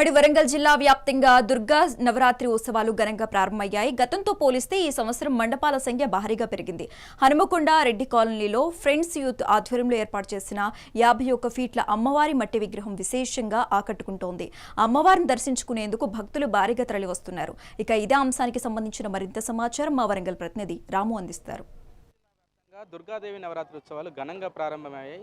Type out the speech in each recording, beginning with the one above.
ఉమ్మడి వరంగల్ జిల్లా వ్యాప్తంగా దుర్గా నవరాత్రి ఉత్సవాలు ఘనంగా ప్రారంభమయ్యాయి. గతంతో పోలిస్తే ఈ సంవత్సరం మండపాల సంఖ్య భారీగా పెరిగింది. హనుమకొండ రెడ్డి కాలనీలో ఫ్రెండ్స్ యూత్ ఆధ్వర్యంలో ఏర్పాటు చేసిన యాభై ఒక్క ఫీట్ల అమ్మవారి మట్టి విగ్రహం విశేషంగా ఆకట్టుకుంటోంది. అమ్మవారిని దర్శించుకునేందుకు భక్తులు భారీగా తరలివస్తున్నారు. ఇక ఇదే అంశానికి సంబంధించిన మరింత సమాచారం మా వరంగల్ ప్రతినిధి రాము అందిస్తారు. దుర్గాదేవి నవరాత్రి ఉత్సవాలు ఘనంగా ప్రారంభమయ్యాయి.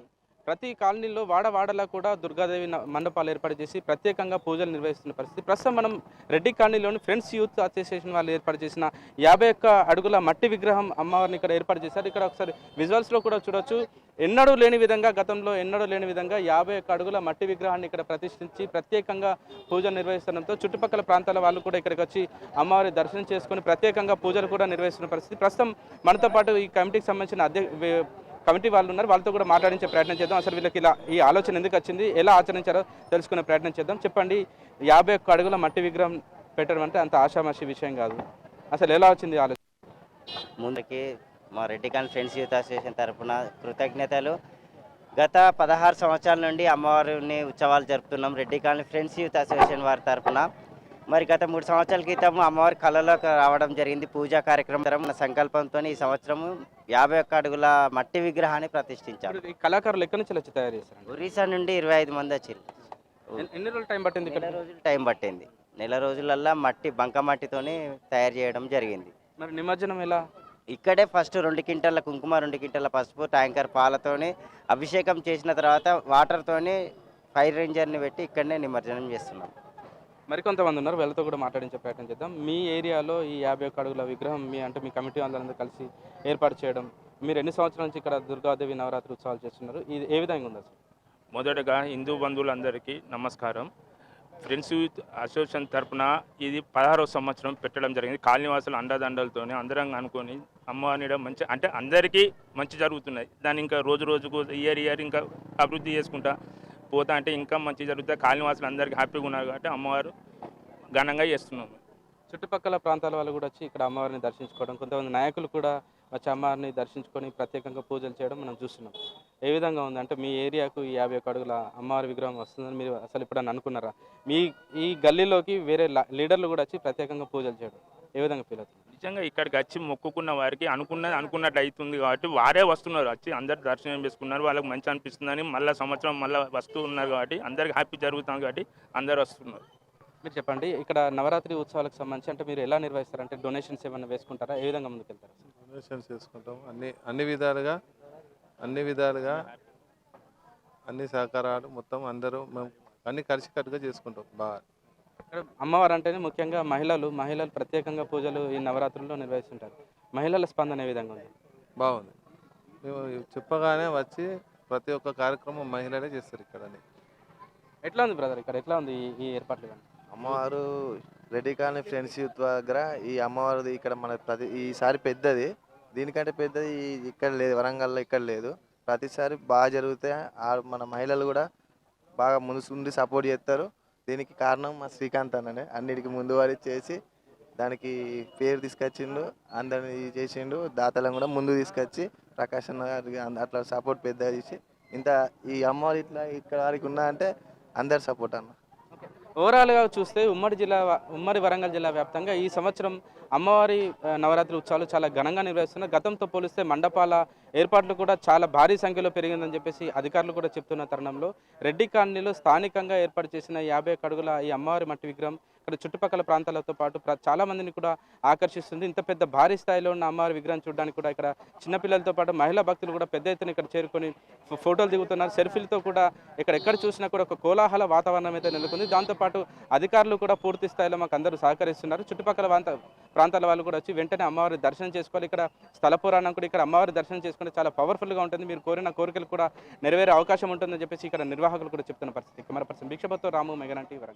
ప్రతి కాలనీలో వాడవాడలా కూడా దుర్గాదేవి మండపాలు ఏర్పాటు చేసి ప్రత్యేకంగా పూజలు నిర్వహిస్తున్న పరిస్థితి. ప్రస్తుతం మనం రెడ్డి కాలనీలోని ఫ్రెండ్స్ యూత్ అసోసియేషన్ వాళ్ళు ఏర్పాటు చేసిన యాభై ఒక్క అడుగుల మట్టి విగ్రహం అమ్మవారిని ఇక్కడ ఏర్పాటు చేశారు. ఇక్కడ ఒకసారి విజువల్స్లో కూడా చూడొచ్చు. ఎన్నడూ లేని విధంగా గతంలో ఎన్నడూ లేని విధంగా యాభై ఒక్క అడుగుల మట్టి విగ్రహాన్ని ఇక్కడ ప్రతిష్ఠించి ప్రత్యేకంగా పూజలు నిర్వహిస్తుండడంతో చుట్టుపక్కల ప్రాంతాల వాళ్ళు కూడా ఇక్కడికి వచ్చి అమ్మవారి దర్శనం చేసుకొని ప్రత్యేకంగా పూజలు కూడా నిర్వహిస్తున్న పరిస్థితి. ప్రస్తుతం మనతో పాటు ఈ కమిటీకి సంబంధించిన అధ్య కమిటీ వాళ్ళు ఉన్నారు వాళ్ళతో కూడా మాట్లాడించే ప్రయత్నం చేద్దాం. అసలు వీళ్ళకి ఇలా ఈ ఆలోచన ఎందుకు వచ్చింది ఎలా ఆచరించారో తెలుసుకునే ప్రయత్నం చేద్దాం. చెప్పండి యాభై ఒక్క అడుగుల మట్టి విగ్రహం పెట్టడం అంటే అంత ఆషామాషి విషయం కాదు. అసలు ఎలా వచ్చింది ఆలోచన? ముందుకి మా రెడ్డికాన్ ఫ్రెండ్స్ యూత్ అసోసియేషన్ తరఫున కృతజ్ఞతలు. గత పదహారు సంవత్సరాల నుండి అమ్మవారిని ఉత్సవాలు జరుపుతున్నాం రెడ్డికాన్ ఫ్రెండ్స్ యూత్ అసోసియేషన్ వారి తరఫున మరి గత మూడు సంవత్సరాల క్రితం అమ్మవారి కళలోకి రావడం జరిగింది. పూజా కార్యక్రమం మన సంకల్పంతో ఈ సంవత్సరం యాభై ఒక్క అడుగుల మట్టి విగ్రహాన్ని ప్రతిష్ఠించాం ఇప్పుడు ఈ కళాకారులు ఎక్కడి నుంచి వచ్చి తయారు చేశారు? ఒరిస్సా నుండి ఇరవై ఐదు మంది వచ్చారు ఎన్ని రోజులు టైం పట్టింది నెల రోజులు టైం పట్టింది. నెల రోజులల్లా మట్టి బంక మట్టితోని తయారు చేయడం జరిగింది. మరి నిమజ్జనం ఎలా? ఇక్కడే ఫస్ట్ రెండు క్వింటల కుంకుమ రెండు క్వింటల పసుపు ట్యాంకర్ పాలతోని అభిషేకం చేసిన తర్వాత వాటర్తోని ఫైర్ రేంజర్ని పెట్టి ఇక్కడనే నిమజ్జనం చేస్తున్నాం. మరికొంతమంది ఉన్నారు వీళ్ళతో కూడా మాట్లాడించే ప్రయత్నం చేద్దాం. మీ ఏరియాలో ఈ యాభై ఒక్క అడుగుల విగ్రహం మీ అంటే మీ కమిటీ వాళ్ళందరూ కలిసి ఏర్పాటు చేయడం మీరు ఎన్ని సంవత్సరాల నుంచి ఇక్కడ దుర్గాదేవి నవరాత్రి ఉత్సవాలు చేస్తున్నారు? ఇది ఏ విధంగా ఉంది అసలు మొదటగా హిందూ బంధువులందరికీ నమస్కారం. ఫ్రెండ్స్ యూత్ అసోసియేషన్ తరఫున ఇది పదహారవ సంవత్సరం పెట్టడం జరిగింది. కాలనీవాసులు అండదండలతోనే అందరం అనుకొని అమ్మవారిని మంచి అంటే అందరికీ మంచి జరుగుతున్నాయి. దాన్ని ఇంకా రోజు రోజుకు ఇయర్ ఇయర్ ఇంకా అభివృద్ధి చేసుకుంటా పోతా అంటే ఇంకా మంచి జరుగుతుంది. కాలనివాసులు అందరికీ హ్యాపీగా ఉన్నారు కాబట్టి అమ్మవారు ఘనంగా చేస్తున్నాం చుట్టుపక్కల ప్రాంతాల వాళ్ళు కూడా వచ్చి ఇక్కడ అమ్మవారిని దర్శించుకోవడం కొంతమంది నాయకులు కూడా వచ్చి అమ్మవారిని దర్శించుకొని ప్రత్యేకంగా పూజలు చేయడం మనం చూస్తున్నాం. ఏ విధంగా ఉంది అంటే మీ ఏరియాకు ఈ యాభై ఒక అడుగుల అమ్మవారి విగ్రహం వస్తుందని మీరు అసలు ఇప్పుడు అనుకున్నారా? మీ ఈ గల్లీలోకి వేరే లీడర్లు కూడా వచ్చి ప్రత్యేకంగా పూజలు చేయడం ఏ విధంగా ఫీల్ అవుతుంది నిజంగా ఇక్కడికి వచ్చి మొక్కుకున్న వారికి అనుకున్నది అనుకున్నట్టు అవుతుంది కాబట్టి వారే వస్తున్నారు. వచ్చి అందరు దర్శనం చేసుకున్నారు. వాళ్ళకి మంచి అనిపిస్తుందని మళ్ళీ సంవత్సరం మళ్ళీ వస్తూ ఉన్నారు కాబట్టి అందరికి హ్యాపీ జరుగుతుంది కాబట్టి అందరు వస్తున్నారు. మీరు చెప్పండి ఇక్కడ నవరాత్రి ఉత్సవాలకు సంబంధించి అంటే మీరు ఎలా నిర్వహిస్తారు? అంటే డొనేషన్స్ ఏమైనా వేసుకుంటారా? ఏ విధంగా ముందుకెళ్తారు డొనేషన్స్ చేసుకుంటాం అన్ని అన్ని విధాలుగా అన్ని విధాలుగా అన్ని సహకారాలు మొత్తం అందరూ మేము అన్ని కలిసికట్టుగా చేసుకుంటాం. బాగా. అమ్మవారు అంటేనే ముఖ్యంగా మహిళలు మహిళలు ప్రత్యేకంగా పూజలు ఈ నవరాత్రుల్లో నిర్వహిస్తుంటారు. మహిళల స్పందన ఏ విధంగా ఉంది? బాగుంది. మేము చెప్పగానే వచ్చి ప్రతి ఒక్క కార్యక్రమం మహిళలే చేస్తారు ఇక్కడ ఎట్లా ఉంది బ్రదర్ ఇక్కడ? ఎట్లా ఉంది ఈ- ఈ ఏర్పాట్లు కానీ అమ్మవారు రెడ్డి కాలనీ ఫ్రెండ్స్ యూత్ దగ్గర ఈ అమ్మవారిది ఇక్కడ మన ప్రతి ఈసారి పెద్దది. దీనికంటే పెద్దది ఈ- ఇక్కడ లేదు వరంగల్లో ఇక్కడ లేదు. ప్రతిసారి బాగా జరుగుతాయి. ఆ మన మహిళలు కూడా బాగా ముందు ఉండి సపోర్ట్ చేస్తారు. దీనికి కారణం మా శ్రీకాంత్ అన్ననే. అన్నిటికీ ముందు వాడి చేసి దానికి పేరు తీసుకొచ్చిండు అందరిని ఇది చేసిండు దాతలను కూడా ముందు తీసుకొచ్చి ప్రకాశం అన్న గారికి అట్లా సపోర్ట్ పెద్దగా చేసి ఇంత ఈ అమ్మవారు ఇట్లా ఇక్కడ వారికి ఉన్నా అంటే అందరి సపోర్ట్ అన్న. ఓవరాల్గా చూస్తే ఉమ్మడి జిల్లా ఉమ్మడి వరంగల్ జిల్లా వ్యాప్తంగా ఈ సంవత్సరం అమ్మవారి నవరాత్రి ఉత్సవాలు చాలా ఘనంగా నిర్వహిస్తున్నారు. గతంతో పోలిస్తే మండపాల ఏర్పాట్లు కూడా చాలా భారీ సంఖ్యలో పెరిగిందని చెప్పేసి అధికారులు కూడా చెప్తున్న తరుణంలో రెడ్డి కాలనీలో స్థానికంగా ఏర్పాటు చేసిన యాభై అడుగుల ఈ అమ్మవారి మట్టి విగ్రహం ఇక్కడ చుట్టుపక్కల ప్రాంతాలతో పాటు చాలా మందిని కూడా ఆకర్షిస్తుంది. ఇంత పెద్ద భారీ స్థాయిలో ఉన్న అమ్మవారి విగ్రహం చూడడానికి కూడా ఇక్కడ చిన్నపిల్లలతో పాటు మహిళా భక్తులు కూడా పెద్ద ఎత్తున ఇక్కడ చేరుకొని ఫోటోలు దిగుతున్నారు. సెల్ఫీలతో కూడా ఇక్కడ ఎక్కడ చూసినా కూడా ఒక కోలాహల వాతావరణం అయితే నెలకొంది. దాంతోపాటు అధికారులు కూడా పూర్తి స్థాయిలో మాకు అందరూ సహకరిస్తున్నారు. చుట్టుపక్కల ప్రాంతాల వాళ్ళు కూడా వచ్చి వెంటనే అమ్మవారి దర్శనం చేసుకోవాలి. ఇక్కడ స్థల పురాణం కూడా ఇక్కడ అమ్మవారి దర్శనం చేసుకుంటే చాలా పవర్ఫుల్గా ఉంటుంది. మీరు కోరిన కోరికలు కూడా నెరవేరే అవకాశం ఉంటుందని చెప్పేసి ఇక్కడ నిర్వాహకులు కూడా చెప్తున్న పరిస్థితి. కెమెరా పర్సన్ భిక్షపతో రాము మెగనంటి వరంగల్.